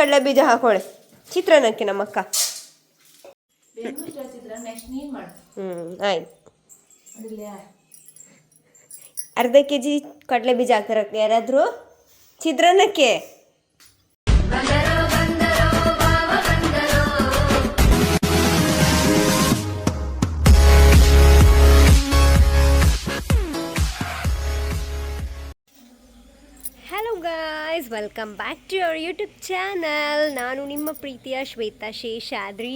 ಕಡಲೆ ಬೀಜ ಹಾಕೊಳ್ಳಿ ಚಿತ್ರಾನ್ನಕ್ಕೆ ನಮ್ಮಕ್ಕ. ಹ್ಞೂ ಆಯ್ತು. ಅರ್ಧ ಕೆ ಜಿ ಕಡಲೆ ಬೀಜ ಹಾಕ್ತಾರ ಯಾರಾದರೂ? ಚಿತ್ರಾನ್ನಕ್ಕೆ? Welcome back to our YouTube channel ನಾನು ನಿಮ್ಮ ಪ್ರೀತಿಯ ಶ್ವೇತಾ ಶೇಷಾದ್ರಿ.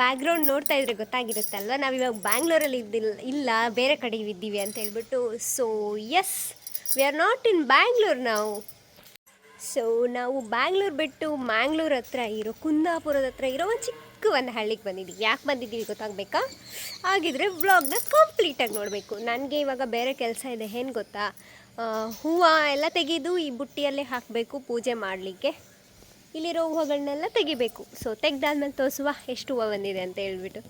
ಬ್ಯಾಕ್ಗ್ರೌಂಡ್ ನೋಡ್ತಾ ಇದ್ರೆ ಗೊತ್ತಾಗಿರುತ್ತಲ್ವ? ನಾವಿವಾಗ ಬ್ಯಾಂಗ್ಳೂರಲ್ಲಿ ಇದ್ದಿಲ್ಲ ಇಲ್ಲ, ಬೇರೆ ಕಡೆ ಇದ್ದೀವಿ ಅಂತ ಹೇಳ್ಬಿಟ್ಟು so as we are not in Bangalore ನಾವು ಸೊ ನಾವು ಬ್ಯಾಂಗ್ಳೂರ್ ಬಿಟ್ಟು ಮ್ಯಾಂಗ್ಳೂರ್ ಹತ್ರ ಇರೋ ಕುಂದಾಪುರದ ಹತ್ರ ಇರೋ ಒಂದು ಚಿಕ್ಕ ಒಂದು ಹಳ್ಳಿಗೆ ಬಂದಿದ್ದೀವಿ ಯಾಕೆ ಬಂದಿದ್ದೀವಿ ಗೊತ್ತಾಗಬೇಕಾ? ಹಾಗಿದ್ರೆ ವ್ಲಾಗ್ನ ಕಂಪ್ಲೀಟಾಗಿ ನೋಡಬೇಕು. ನನಗೆ ಇವಾಗ ಬೇರೆ ಕೆಲಸ ಇದೆ, ಏನು ಗೊತ್ತಾ? ಹೂವು ಎಲ್ಲ ತೆಗೆದು ಈ ಬುಟ್ಟಿಯಲ್ಲೇ ಹಾಕಬೇಕು, ಪೂಜೆ ಮಾಡಲಿಕ್ಕೆ. ಇಲ್ಲಿರೋ ಹೂವುಗಳನ್ನೆಲ್ಲ ತೆಗಿಬೇಕು. ಸೊ ತೆಗ್ದಾದ್ಮೇಲೆ ತೋರಿಸುವ ಎಷ್ಟು ಹೂವು ಬಂದಿದೆ ಅಂತ ಹೇಳ್ಬಿಟ್ಟು.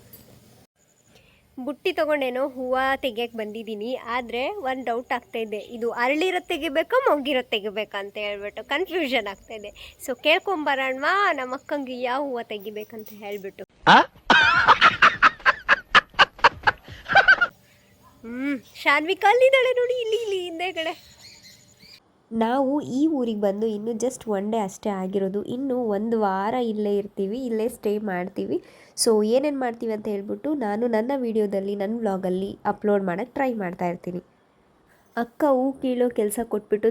ಬುಟ್ಟಿ ತೊಗೊಂಡೇನೋ ಹೂವು ತೆಗಿಯಕ್ಕೆ ಬಂದಿದ್ದೀನಿ. ಆದರೆ ಒಂದು ಡೌಟ್ ಆಗ್ತಾಯಿದೆ ಇದು. ಅರಳಿರೋ ತೆಗಿಬೇಕಾ ಮೊಗ್ಗಿರೋ ತೆಗಿಬೇಕಾ ಅಂತ ಹೇಳ್ಬಿಟ್ಟು ಕನ್ಫ್ಯೂಷನ್ ಆಗ್ತಾಯಿದೆ ಸೊ ಕೇಳ್ಕೊಂಬರೋಣ ನಮ್ಮ ಅಕ್ಕಂಗೆ ಯಾವ ಹೂವು ತೆಗಿಬೇಕಂತ ಹೇಳ್ಬಿಟ್ಟು. ಹ್ಞೂ ಶಾನ್ವಿಕಾ ನೋಡಿ, ಇಲ್ಲಿ ಇಲ್ಲಿ, ಹಿಂದೆ ಕಡೆ ನಾವು ಈ ಊರಿಗೆ ಬಂದು ಇನ್ನು ಜಸ್ಟ್ ಒನ್ ಡೇ ಅಷ್ಟೇ ಆಗಿರೋದು. ಇನ್ನು ಒಂದು ವಾರ ಇಲ್ಲೇ ಇರ್ತೀವಿ, ಇಲ್ಲೇ ಸ್ಟೇ ಮಾಡ್ತೀವಿ. ಸೊ ಏನೇನು ಮಾಡ್ತೀವಿ ಅಂತ ಹೇಳ್ಬಿಟ್ಟು ನಾನು ನನ್ನ ವೀಡಿಯೋದಲ್ಲಿ ನನ್ನ ವ್ಲಾಗಲ್ಲಿ ಅಪ್ಲೋಡ್ ಮಾಡೋಕ್ಕೆ ಟ್ರೈ ಮಾಡ್ತಾ ಇರ್ತೀನಿ. ಅಕ್ಕ ಹೂ ಕೀಳೋ ಕೆಲಸ ಕೊಟ್ಬಿಟ್ಟು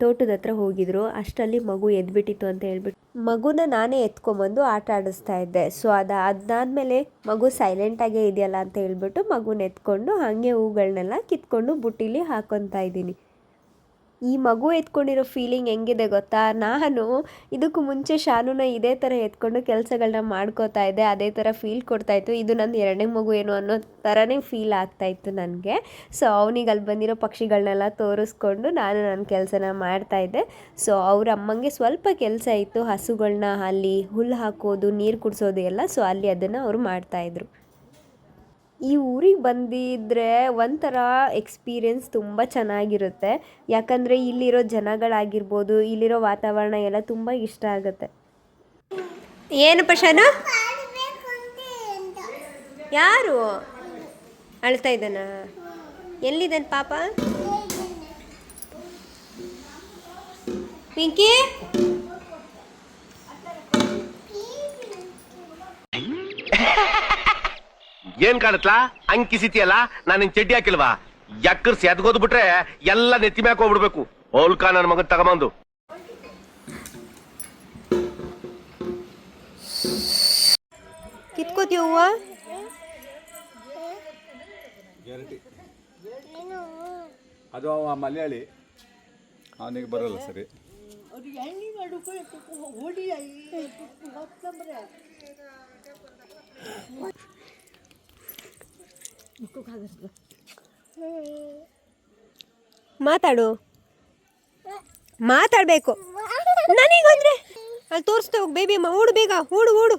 ತೋಟದ ಹತ್ರ ಹೋಗಿದ್ರು. ಅಷ್ಟರಲ್ಲಿ ಮಗು ಎದ್ಬಿಟ್ಟಿತ್ತು ಅಂತ ಹೇಳ್ಬಿಟ್ಟು ಮಗುನ ನಾನೇ ಎತ್ಕೊಂಬಂದು ಆಟ ಆಡಿಸ್ತಾ ಇದ್ದೆ. ಸೊ ಅದು, ಅದಾದ್ಮೇಲೆ ಮಗು ಸೈಲೆಂಟಾಗೇ ಇದೆಯಲ್ಲ ಅಂತ ಹೇಳ್ಬಿಟ್ಟು ಮಗುನ ಎತ್ಕೊಂಡು ಹಾಗೆ ಹೂಗಳನ್ನೆಲ್ಲ ಕಿತ್ಕೊಂಡು ಬುಟ್ಟಿಲಿ ಹಾಕೊತಾ ಇದ್ದೀನಿ. ಈ ಮಗು ಎತ್ಕೊಂಡಿರೋ ಫೀಲಿಂಗ್ ಹೆಂಗಿದೆ ಗೊತ್ತಾ? ನಾನು ಇದಕ್ಕೂ ಮುಂಚೆ ಶಾನುನ ಇದೇ ಥರ ಎತ್ಕೊಂಡು ಕೆಲಸಗಳನ್ನ ಮಾಡ್ಕೋತಾ ಇದ್ದೆ, ಅದೇ ಥರ ಫೀಲ್ ಕೊಡ್ತಾಯಿತ್ತು ಇದು ನನ್ನ ಎರಡನೇ ಮಗು ಏನು ಅನ್ನೋ ಥರನೇ ಫೀಲ್ ಆಗ್ತಾಯಿತ್ತು ನನಗೆ. ಸೊ ಅವನಿಗೆ ಅಲ್ಲಿ ಬಂದಿರೋ ಪಕ್ಷಿಗಳನ್ನೆಲ್ಲ ತೋರಿಸ್ಕೊಂಡು ನಾನು ನನ್ನ ಕೆಲಸನ ಮಾಡ್ತಾಯಿದ್ದೆ ಸೊ ಅವ್ರ ಅಮ್ಮಂಗೆ ಸ್ವಲ್ಪ ಕೆಲಸ ಇತ್ತು ಹಸುಗಳನ್ನ ಅಲ್ಲಿ ಹುಲ್ಲು ಹಾಕೋದು, ನೀರು ಕುಡಿಸೋದು ಎಲ್ಲ. ಸೊ ಅಲ್ಲಿ ಅದನ್ನು ಅವರು ಮಾಡ್ತಾಯಿದ್ರು ಈ ಊರಿಗೆ ಬಂದಿದ್ದರೆ ಒಂಥರ ಎಕ್ಸ್ಪೀರಿಯೆನ್ಸ್ ತುಂಬ ಚೆನ್ನಾಗಿರುತ್ತೆ. ಯಾಕಂದರೆ ಇಲ್ಲಿರೋ ಜನಗಳಾಗಿರ್ಬೋದು, ಇಲ್ಲಿರೋ ವಾತಾವರಣ ಎಲ್ಲ ತುಂಬ ಇಷ್ಟ ಆಗುತ್ತೆ. ಏನು ಪಶಾನ ಯಾರು? ಅಳ್ತಾ ಇದ್ದಾನ? ಎಲ್ಲಿದ್ದಾನೆ ಪಾಪ? ಪಿಂಕಿ? ಏನ್ ಕಾಣತ್ಲಾ? ಅಂಕಿಸಿತಿಯಲ್ಲ ನಾನು ನಿನ್ ಚಡ್ಡಿ ಹಾಕಿಲ್ವಾ? ಎಕ್ಕರ್ಸಿ ಎದ್ಗೋದ್ ಬಿಟ್ರೆ ಎಲ್ಲ ನೆತ್ತಿ ಮ್ಯಾಕ್ ಹೋಗ್ಬಿಡ್ಬೇಕು. ಹೋಲ್ಕ ನನ್ನ ಮಗನ್ ತಗೊಂಬಂದು. ಕಿತ್ಕೋತೀಯ ಹೂವ? ಗ್ಯಾರಂಟಿ ಅದು ಅವ ಮಲಯಾಳಿ. ಅವನಿಗೆ ಬರಲ್ಲ ಸರಿ. ಮಾತಾಡು. ಮಾತಾಡಬೇಕು. ನನಗೊಂದ್ರೆ. ಅಲ್ಲಿ ತೋರಿಸ್ತೇವೆ ಬೇಬಿ ಅಮ್ಮ ಓಡು ಬೇಗ ಓಡು ಓಡು.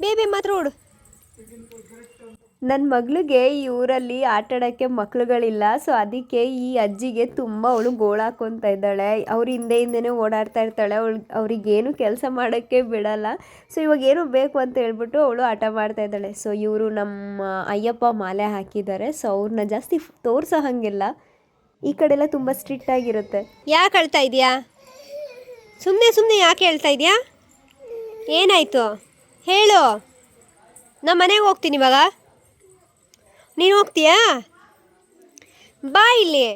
ಬೇಬಿ ಮಾತ್ರ ಓಡು. ನನ್ನ ಮಗಳಿಗೆ ಈ ಊರಲ್ಲಿ ಆಟ ಆಡೋಕ್ಕೆ ಮಕ್ಳುಗಳಿಲ್ಲ ಸೊ ಅದಕ್ಕೆ ಈ ಅಜ್ಜಿಗೆ ತುಂಬ ಅವಳು ಗೋಳಾಕೊತ ಇದ್ದಾಳೆ. ಅವ್ರ ಹಿಂದೆ ಹಿಂದೆನೇ ಓಡಾಡ್ತಾ ಇರ್ತಾಳೆ, ಅವಳು ಅವ್ರಿಗೇನು ಕೆಲಸ ಮಾಡೋಕ್ಕೆ ಬಿಡಲ್ಲ. ಸೊ ಇವಾಗ ಏನು ಬೇಕು ಅಂತ ಹೇಳ್ಬಿಟ್ಟು ಅವಳು ಆಟ ಮಾಡ್ತಾ ಇದ್ದಾಳೆ. ಸೊ ಇವರು ನಮ್ಮ ಅಯ್ಯಪ್ಪ ಮಾಲೆ ಹಾಕಿದ್ದಾರೆ ಸೊ ಅವ್ರನ್ನ ಜಾಸ್ತಿ ತೋರಿಸೋ ಹಂಗಿಲ್ಲ. ಈ ಕಡೆ ಎಲ್ಲ ತುಂಬ ಸ್ಟ್ರಿಕ್ಟ್ ಆಗಿರುತ್ತೆ. ಯಾಕೆ ಹೇಳ್ತಾ ಇದೆಯಾ? ಸುಮ್ಮನೆ ಸುಮ್ಮನೆ ಯಾಕೆ ಹೇಳ್ತಾ ಇದೆಯಾ? ಏನಾಯಿತು? ಹೇಳು. ನಮ್ಮ ಮನೆಗೆ ಹೋಗ್ತೀನಿ ಇವಾಗ. ನೀನು ಹೋಗ್ತೀಯಾ? ಬಾ ಇಲ್ಲಿ.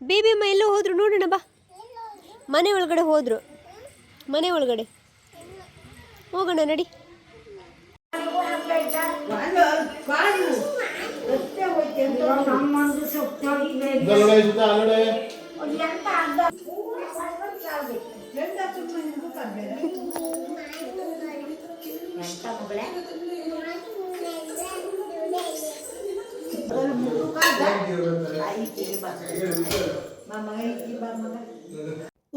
ಬೇಬಿ ಅಮ್ಮ ಎಲ್ಲೋ ಹೋದರು, ನೋಡೋಣ ಬಾ. ಮನೆ ಒಳಗಡೆ ಹೋದರು. ಮನೆ ಒಳಗಡೆ. ಹೋಗೋಣ, ನಡಿ.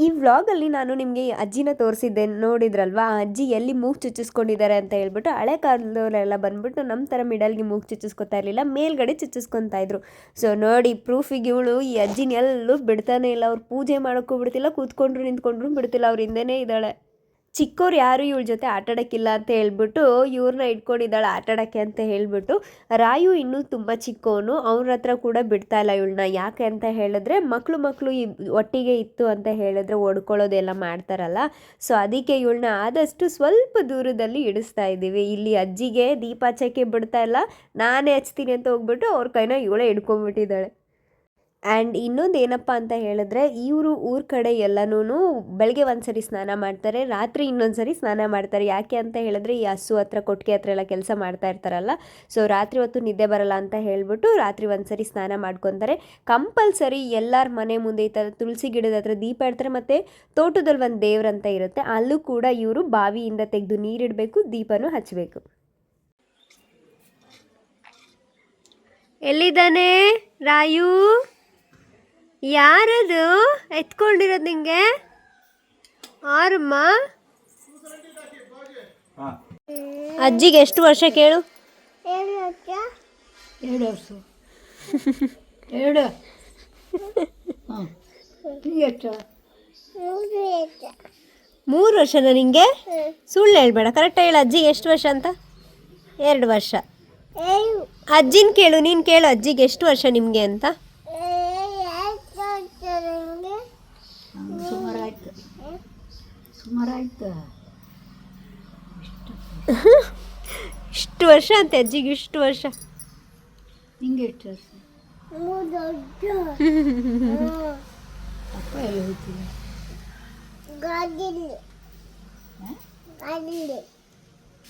ಈ ವ್ಲಾಗಲ್ಲಿ ನಾನು ನಿಮಗೆ ಅಜ್ಜಿನ ತೋರಿಸಿದ್ದೆ, ನೋಡಿದ್ರಲ್ವಾ? ಅಜ್ಜಿ ಎಲ್ಲಿ ಮೂಗು ಚುಚ್ಚಿಸ್ಕೊಂಡಿದ್ದಾರೆ ಅಂತ ಹೇಳ್ಬಿಟ್ಟು ಹಳೆ ಕಾಲದವರೆಲ್ಲ ಬಂದ್ಬಿಟ್ಟು ನಮ್ಮ ಥರ ಮಿಡಲ್ಗೆ ಮೂಗು ಚುಚ್ಚಿಸ್ಕೊತಾ ಇರಲಿಲ್ಲ, ಮೇಲ್ಗಡೆ ಚುಚ್ಚಿಸ್ಕೊತಾ ಇದ್ರು. ಸೊ ನೋಡಿ ಪ್ರೂಫಿಗೆ ಇವಳು ಈ ಅಜ್ಜಿನ ಎಲ್ಲೂ ಬಿಡ್ತಾನೆ ಇಲ್ಲ, ಅವ್ರು ಪೂಜೆ ಮಾಡೋಕ್ಕೂ ಬಿಡ್ತಿಲ್ಲ, ಕೂತ್ಕೊಂಡ್ರು ನಿಂತ್ಕೊಂಡ್ರು ಬಿಡ್ತಿಲ್ಲ, ಅವ್ರ ಹಿಂದೆನೇ ಇದ್ದಾಳೆ. ಚಿಕ್ಕವ್ರು ಯಾರು ಇವಳ ಜೊತೆ ಆಟಾಡೋಕ್ಕಿಲ್ಲ ಅಂತ ಹೇಳ್ಬಿಟ್ಟು ಇವ್ರನ್ನ ಇಟ್ಕೊಂಡಿದ್ದಾಳೆ ಆಟಾಡೋಕ್ಕೆ ಅಂತ ಹೇಳಿಬಿಟ್ಟು, ರಾಯು ಇನ್ನೂ ತುಂಬ ಚಿಕ್ಕವನು ಅವ್ರ ಹತ್ರ ಕೂಡ ಬಿಡ್ತಾ ಇಲ್ಲ ಇವಳನ್ನ ಯಾಕೆ ಅಂತ ಹೇಳಿದ್ರೆ ಮಕ್ಕಳು ಮಕ್ಕಳು ಒಟ್ಟಿಗೆ ಇತ್ತು ಅಂತ ಹೇಳಿದ್ರೆ ಓಡ್ಕೊಳ್ಳೋದೆಲ್ಲ ಮಾಡ್ತಾರಲ್ಲ. ಸೊ ಅದಕ್ಕೆ ಇವಳನ್ನ ಆದಷ್ಟು ಸ್ವಲ್ಪ ದೂರದಲ್ಲಿ ಇಡಿಸ್ತಾ ಇದ್ದೀವಿ. ಇಲ್ಲಿ ಅಜ್ಜಿಗೆ ದೀಪ ಬಿಡ್ತಾ ಇಲ್ಲ. ನಾನೇ ಹಚ್ತೀನಿ ಅಂತ ಹೋಗ್ಬಿಟ್ಟು ಅವ್ರ ಕೈನ ಇವಳೇ ಹಿಡ್ಕೊಂಡ್ಬಿಟ್ಟಿದ್ದಾಳೆ. ಆ್ಯಂಡ್ ಇನ್ನೊಂದು ಏನಪ್ಪ ಅಂತ ಹೇಳಿದ್ರೆ, ಇವರು ಊರ ಕಡೆ ಎಲ್ಲನೂ ಬೆಳಗ್ಗೆ ಒಂದು ಸರಿ ಸ್ನಾನ ಮಾಡ್ತಾರೆ, ರಾತ್ರಿ ಇನ್ನೊಂದು ಸರಿ ಸ್ನಾನ ಮಾಡ್ತಾರೆ. ಯಾಕೆ ಅಂತ ಹೇಳಿದ್ರೆ, ಈ ಹಸು ಹತ್ರ, ಕೊಟ್ಟಿಗೆ ಹತ್ರ ಎಲ್ಲ ಕೆಲಸ ಮಾಡ್ತಾ ಇರ್ತಾರಲ್ಲ, ಸೊ ರಾತ್ರಿ ಹೊತ್ತು ನಿದ್ದೆ ಬರಲ್ಲ ಅಂತ ಹೇಳಿಬಿಟ್ಟು ರಾತ್ರಿ ಒಂದು ಸರಿ ಸ್ನಾನ ಮಾಡ್ಕೊತಾರೆ. ಕಂಪಲ್ಸರಿ ಎಲ್ಲರ ಮನೆ ಮುಂದೆ ಈ ಥರ ತುಳಸಿ ಗಿಡದ ಹತ್ರ ದೀಪ ಇಡ್ತಾರೆ, ಮತ್ತು ತೋಟದಲ್ಲಿ ಒಂದು ದೇವ್ರಂತ ಇರುತ್ತೆ. ಅಲ್ಲೂ ಕೂಡ ಇವರು ಬಾವಿಯಿಂದ ತೆಗೆದು ನೀರಿಡಬೇಕು, ದೀಪನೂ ಹಚ್ಚಬೇಕು ಎಲ್ಲಿದ್ದಾನೆ ರಾಯು? ಯಾರದು? ಎತ್ಕೊಂಡಿರೋದು ನಿಂಗೆ? ಆರಮ್ಮ? ಅಜ್ಜಿಗೆ ಎಷ್ಟು ವರ್ಷ ಕೇಳು? ಎರಡು ವರ್ಷ. ಎರಡು ಮೂರು ವರ್ಷನ ನಿಂಗೆ? ಸುಳ್ಳು ಹೇಳ್ಬೇಡ. ಕರೆಕ್ಟ್ ಹೇಳು. ಅಜ್ಜಿಗೆ ಎಷ್ಟು ವರ್ಷ ಅಂತ? ಎರಡು ವರ್ಷ. ಅಜ್ಜಿನ ಕೇಳು ನೀನು ಕೇಳು ಅಜ್ಜಿಗೆ ಎಷ್ಟು ವರ್ಷ ನಿಮಗೆ ಅಂತ? ಸುಮಾರಾಯ್ತು? ಇಷ್ಟು. ವರ್ಷ ಅಂತೆ ಅಜ್ಜಿಗೆ ಇಷ್ಟು ವರ್ಷ. ನಿಂಗೆ ಎಷ್ಟು ವರ್ಷ? ಅಪ್ಪ ಎಲ್ಲಿ ಹೋಗ್ತೀನಿ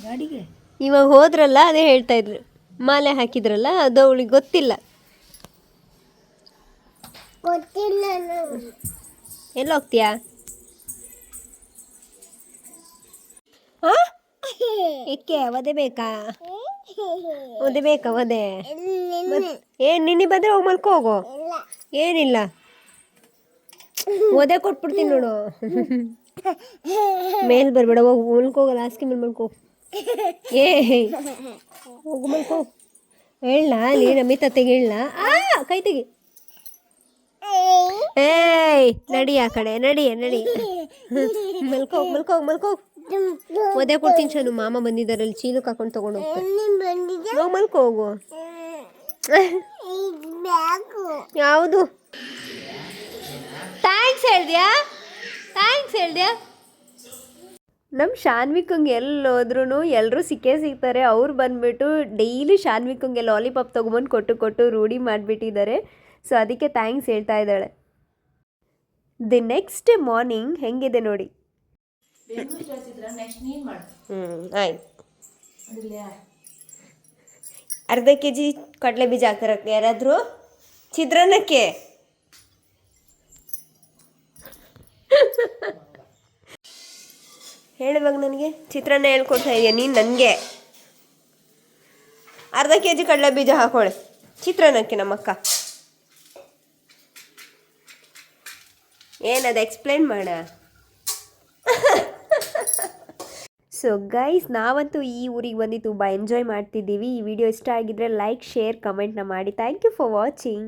ಗಾಡಿಗೆ? ಇವಾಗ ಹೋದ್ರಲ್ಲ ಅದೇ ಹೇಳ್ತಾ ಇದ್ರು. ಮಾಲೆ ಹಾಕಿದ್ರಲ್ಲ ಅದು ಅವಳಿಗೆ ಗೊತ್ತಿಲ್ಲ. ಎಲ್ಲ ಹೋಗ್ತೀಯಾ? ಏಕೆ ಒದೆ ಬೇಕಾ? ಒದೆ ಬೇಕಾ ಒದೆ ಏನು ನಿನ್ನೆ ಬಂದ್ರೆ ಹೋಗಿ ಮಲ್ಕೋ ಹೋಗು. ಏನಿಲ್ಲ. ಒದೆ ಕೊಟ್ಬಿಡ್ತೀನಿ ನೋಡು. ಮೇಲ್ ಬರ್ಬೇಡ ಹೋಗು. ಮಲ್ಕೋಗಲ್ಲ ಹಾಸಿಗೆ ಮೇಲೆ ಮಲ್ಕೋ. ಏ ಹೋಗು ಮಲ್ಕೋ. ಹೇಳ ಅಲ್ಲಿ ನಮಿತ ತತ್ತೆಗೆ ಹೇಳ ಆ ಕೈ ತೆಗಿ. ಏಯ್ ನಡಿ ಆ ಕಡೆ ನಡಿ ನಡಿ. ಮಲ್ಕೋ ಮಲ್ಕೋ ಮಲ್ಕೋ. ಒದೆ ಕೊಡ್ತೀನಿ ಚನು ಮಾಮ ಬಂದಿದ್ದಾರೆ ಅಲ್ಲಿ ಚೀಲಕ್ಕೆ ಹಾಕೊಂಡು ತಗೊಂಡು ಹೋಗ್ತಾರೆ ಹೋಗ್ ಮಲ್ಕೋ ಹೋಗು. ಯಾವುದು? ಥ್ಯಾಂಕ್ಸ್ ಹೇಳ್ದ್ಯಾ? ಥ್ಯಾಂಕ್ಸ್ ಹೇಳ್ದ್ಯಾ? ನಮ್ಮ ಶಾನ್ವಿಕಂಗೆ ಎಲ್ಲಿ ಹೋದ್ರೂ ಎಲ್ಲರೂ ಸಿಕ್ಕೇ ಸಿಗ್ತಾರೆ. ಅವ್ರು ಬಂದ್ಬಿಟ್ಟು ಡೈಲಿ ಶಾನ್ವಿಕಂಗೆ ಲಾಲಿಪಾಪ್ ತೊಗೊಂಬಂದು ಕೊಟ್ಟು ಕೊಟ್ಟು ರೂಢಿ ಮಾಡಿಬಿಟ್ಟಿದ್ದಾರೆ. ಸೊ ಅದಕ್ಕೆ ಥ್ಯಾಂಕ್ಸ್ ಹೇಳ್ತಾ ಇದ್ದಾಳೆ. ದಿ ನೆಕ್ಸ್ಟ್ ಮಾರ್ನಿಂಗ್ ಹೆಂಗಿದೆ ನೋಡಿ ಬೆಂಗಳೂರು ಜಾಸ್ತಿ ನೆಕ್ಸ್ಟ್ ನೀನ್ ಮಾಡು ಹ್ಞೂ ಆಯ್ತು. ಅರ್ಧ ಕೆ ಜಿ ಕಡಲೆ ಬೀಜ ಹಾಕ್ತಾರೆ ಯಾರಾದರೂ? ಚಿತ್ರಾನ್ನಕ್ಕೆ ಹೇಳುವಾಗ ನನಗೆ ಚಿತ್ರಾನ್ನ ಹೇಳ್ಕೊಡ್ತಾ ಇದೆಯಾ ನೀನು ನನಗೆ. ಅರ್ಧ ಕೆ ಜಿ ಕಡಲೆ ಬೀಜ ಹಾಕೊಳ್ಳಿ ಚಿತ್ರಾನ್ನಕ್ಕೆ ನಮ್ಮಕ್ಕ. ಏನದು ಎಕ್ಸ್ಪ್ಲೇನ್ ಮಾಡ. ಸೊ ಗೈಸ್ ನಾವಂತೂ ಈ ಊರಿಗೆ ಬಂದು ತುಂಬ ಎಂಜಾಯ್ ಮಾಡ್ತಿದ್ದೀವಿ. ಈ ವಿಡಿಯೋ ಇಷ್ಟ ಆಗಿದ್ರೆ ಲೈಕ್ ಶೇರ್ ಕಮೆಂಟ್ನ ಮಾಡಿ. Thank you for watching